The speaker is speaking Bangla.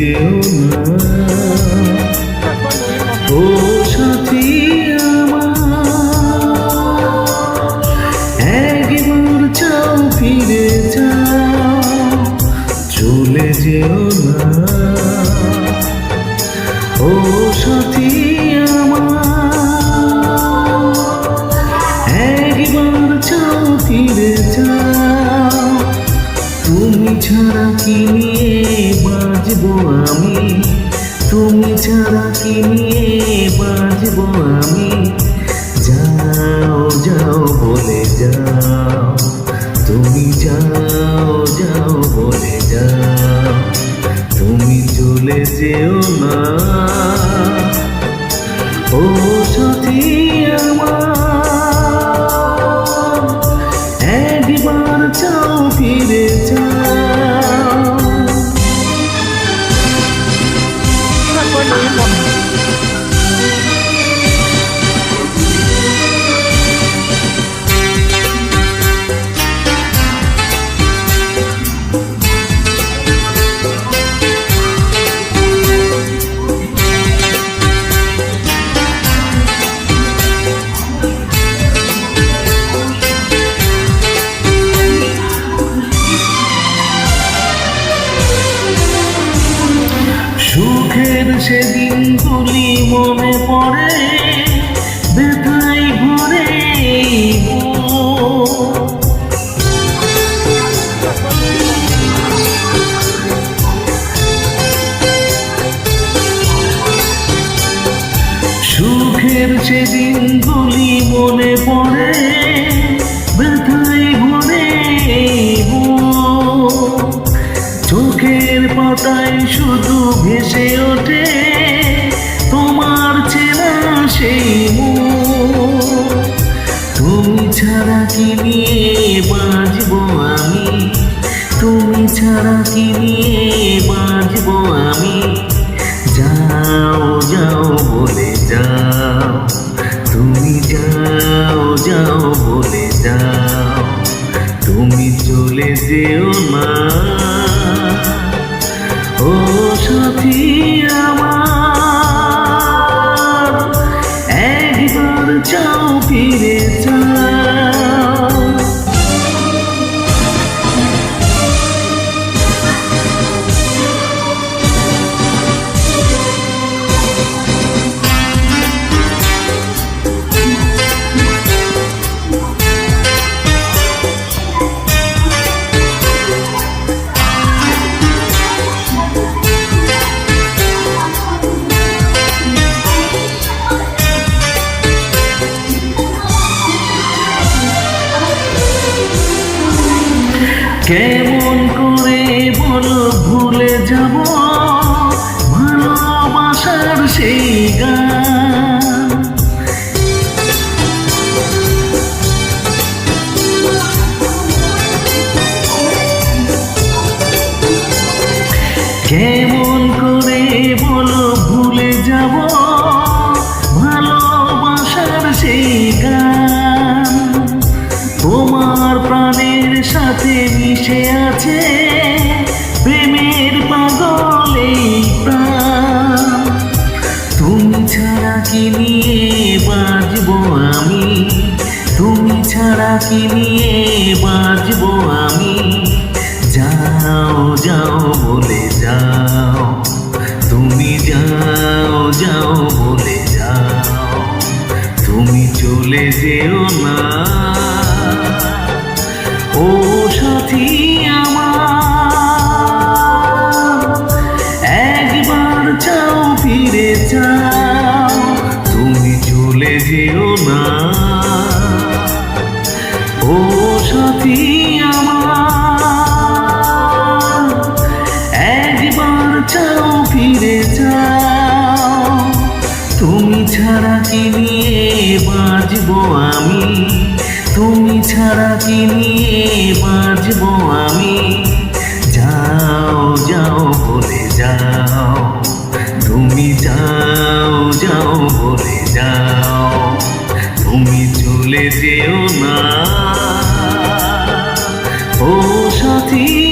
যেও না। ও সাথী আমার, একবার চাও ফিরে যাও, চলে যেও না। ও সাথী আমার, একবার চাও ফিরে যাও, তুমি ছাড়া কি নিয়ে বাঁচবো আমি? তুমি ছাড়া কি নিয়ে বাঁচবো আমি? যাও যাও বলে যাও। তুমি যাও যাও বলে যাও। তুমি চলে যেও না। সুখের সেদিনগুলি মনে পড়ে ব্যথায় ভরে। সুখের সেদিনগুলি মনে পড়ে ভেসে ওঠে তোমার চেনা সেই। তুমি ছাড়া কি নিয়ে বাঁচবো আমি? তুমি ছাড়া কি নিয়ে বাঁচবো আমি? যাও যাও বলে যাও। তুমি যাও যাও বলে যাও। তুমি চলে যেও না। ও সাথী আমার একবার যাও ফিরে যাও কেমন করে বলো ভুলে যাব? আছে, প্রেমের পাগলে তুমি ছাড়া কি নিয়ে বাঁচবো আমি? তুমি ছাড়া কি নিয়ে বাঁচবো আমি? যাও যাও বলে যাও। তুমি যাও যাও বলে যাও। তুমি চলে যেও না। ও সাথী আমার, একবার তুমি চলে যেও না। ও সাথী আমার, একবার তুমি ছাড়া কি নিয়ে বাঁচবো আমি? তুমি ছাড়া কি নিয়ে বাঁচব আমি। যাও যাও বলে যাও। তুমি যাও যাও বলে যাও। তুমি চলে যেও না। ও সাথী